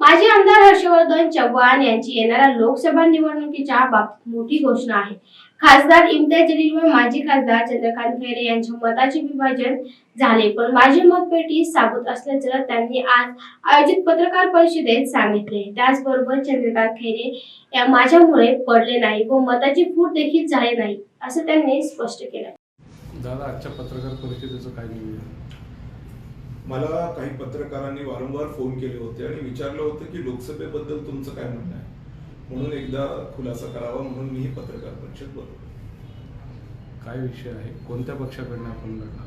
माजी आमदार हर्षवर्धन चव्हाण यांची येणाऱ्या लोकसभा निवडणुकीच्या बाबतीत मोठी घोषणा आहे. खासदार इम्तियाज जलील व माजी खासदार चंद्रकांत खैरे यांच्या मताचे विभाजन झाले. पण माझी मतपेटी साबूत असल्याचं त्यांनी आज आयोजित पत्रकार परिषदेत सांगितले. त्याचबरोबर चंद्रकांत खैरे या माझ्यामुळे पडले नाही व मताची फूट देखील झाली नाही असं त्यांनी स्पष्ट केलं. दादा आजच्या पत्रकार परिषदेचं काय मला काही पत्रकारांनी वारंवार फोन केले होते आणि विचारलं होतं की लोकसभेबद्दल तुमचं काय म्हणणं आहे? म्हणून एकदा खुलासा करावा म्हणून मी ही पत्रकार परिषद बोलवली. काय विषय आहे? कोणत्या पक्षाकडनं आपण लढणार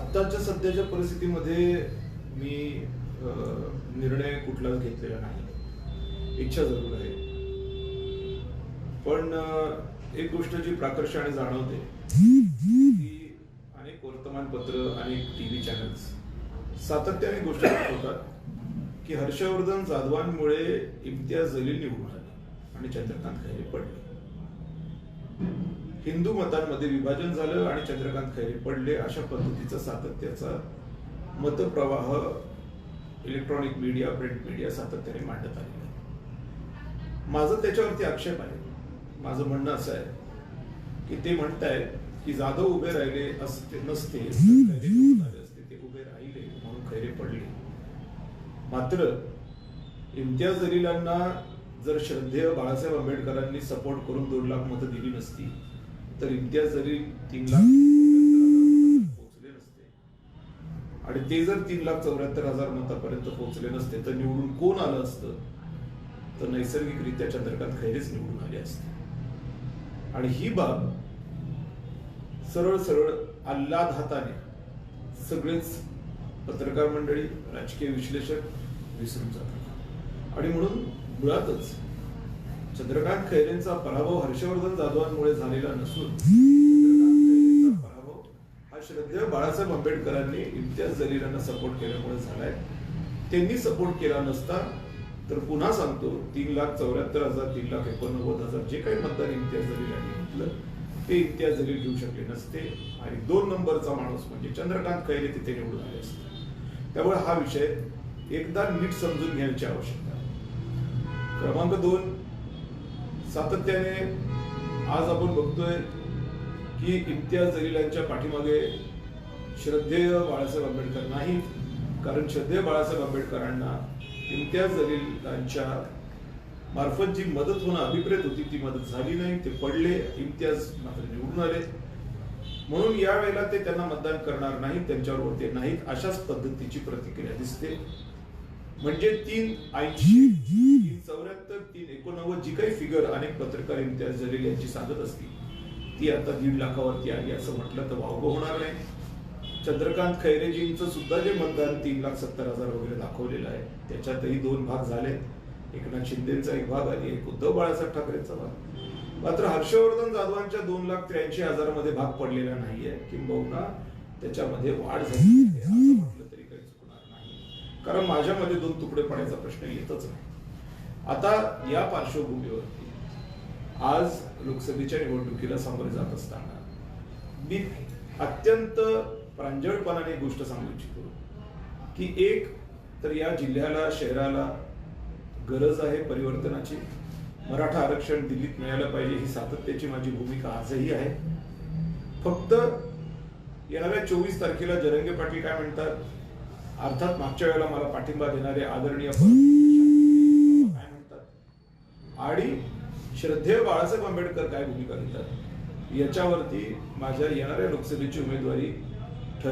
आत्ताच्या सध्याच्या परिस्थितीमध्ये मी निर्णय कुठलाच घेतलेला नाही. इच्छा जरूर आहे. पण एक गोष्ट जी प्राकर्षाने जाणवते की आणि टी व्ही टीव्ही चॅनल्स सातत्याने गोष्ट होतात की हर्षवर्धन जाधवांमुळे इम्तियाज जलील निवडून आले आणि चंद्रकांत खैरे पडले. हिंदू मतांमध्ये विभाजन झालं आणि चंद्रकांत खैरे पडले अशा पद्धतीचा सातत्याचा मतप्रवाह इलेक्ट्रॉनिक मीडिया प्रिंट मीडिया सातत्याने मांडत आलेला आहे. माझं त्याच्यावरती आक्षेप आहे. माझं म्हणणं असं आहे की ते म्हणतायत की जाधव उभे राहिले असते नसते असते ते उभे राहिले म्हणून खैरे पडले. मात्र इम्तियाज जलीलांना जर श्रद्धेय बाळासाहेब आंबेडकरांनी सपोर्ट करून दोन लाख मतं दिली नसती तर इम्तियाज जलील तीन लाख पोहोचले नसते. आणि ते जर तीन लाख चौऱ्याहत्तर हजार मतापर्यंत पोहोचले नसते तर निवडून कोण आलं असतं? तर नैसर्गिकरित्या चंद्रकांत खैरेच निवडून आले असते. आणि ही बाब सरळ सरळ आल्हाद हाताने सगळेच पत्रकार मंडळी राजकीय विश्लेषक विसरून जातात. आणि म्हणून मुळातच चंद्रकांत खैरेंचा पराभव हर्षवर्धन जाधवांमुळे झालेला नसून चंद्रकांत पराभव हा श्रद्धेय बाळासाहेब आंबेडकरांनी इम्तियाज जलीलांना सपोर्ट केल्यामुळे झालाय. त्यांनी सपोर्ट केला नसता तर पुन्हा सांगतो तीन लाख चौऱ्याहत्तर हजार तीन लाख एकोणनव्वद हजार जे काही मतदान इम्तियाज जलील ते इम्तियाज जलील घेऊ शकले नसते. आणि दोन नंबरचा माणूस म्हणजे चंद्रकांत खैरे तिथे निवडून आले असते. त्यामुळे हा विषय एकदा नीट समजून घेण्याची आवश्यकता आहे. क्रमांक दोन सातत्याने आज आपण बघतोय की इम्तियाज जलीलांच्या पाठीमागे श्रद्धेय बाळासाहेब आंबेडकर नाहीत. कारण श्रद्धेय बाळासाहेब आंबेडकरांना इम्तियाज जलीलांच्या मार्फत जी मदत होणं अभिप्रेत होती ती मदत झाली नाही ते पडले इम्तियाज मात्र निवडून आले. म्हणून या वेळेला ते त्यांना मतदान करणार नाही त्यांच्यावर ते नाहीत अशाच पद्धतीची प्रतिक्रिया दिसते. म्हणजे तीन ऐंशी तीन चौऱ्याहत्तर तीन एकोणनव्वद जी काही फिगर अनेक पत्रकार इम्तियाज जलील यांची सांगत असतील ती आता दीड लाखावरती आली असं म्हटलं तर वावगं होणार नाही. चंद्रकांत खैरेजींचं सुद्धा जे मतदान तीन लाख सत्तर हजार वगैरे दाखवलेलं आहे त्याच्यातही दोन भाग झाले एकनाथ शिंदेचा एक भाग आणि एक उद्धव बाळासाहेब ठाकरेंचा भाग. मात्र हर्षवर्धन जाधवांच्या दोन लाख त्र्याऐंशी हजारामध्ये भाग पडलेला नाहीये. किंबहुना त्याच्यामध्ये वाढ झाली असं म्हटलं तरी काही चुकणार नाही. कारण माझ्यामध्ये दोन तुकडे पडायचा प्रश्न येतच नाही. आता या पार्श्वभूमीवरती आज लोकसभेच्या निवडणुकीला सामोरे जात असताना मी अत्यंत प्रांजळपणाने एक गोष्ट सांगू इच्छितो. की एक तर या जिल्ह्याला शहराला गरज आहे परिवर्तनाची. मराठा आरक्षण दिल्लीत मिळालं पाहिजे ही सातत्याची माझी भूमिका आजही आहे. फक्त येणाऱ्या चोवीस तारखेला जरंगे पाटील काय म्हणतात? अर्थात मागच्या वेळेला मला पाठिंबा देणारे आदरणीय काय म्हणतात? आणि श्रद्धेय बाळासाहेब आंबेडकर काय भूमिका घेतात? याच्यावरती माझ्या येणाऱ्या लोकसभेची उमेदवारी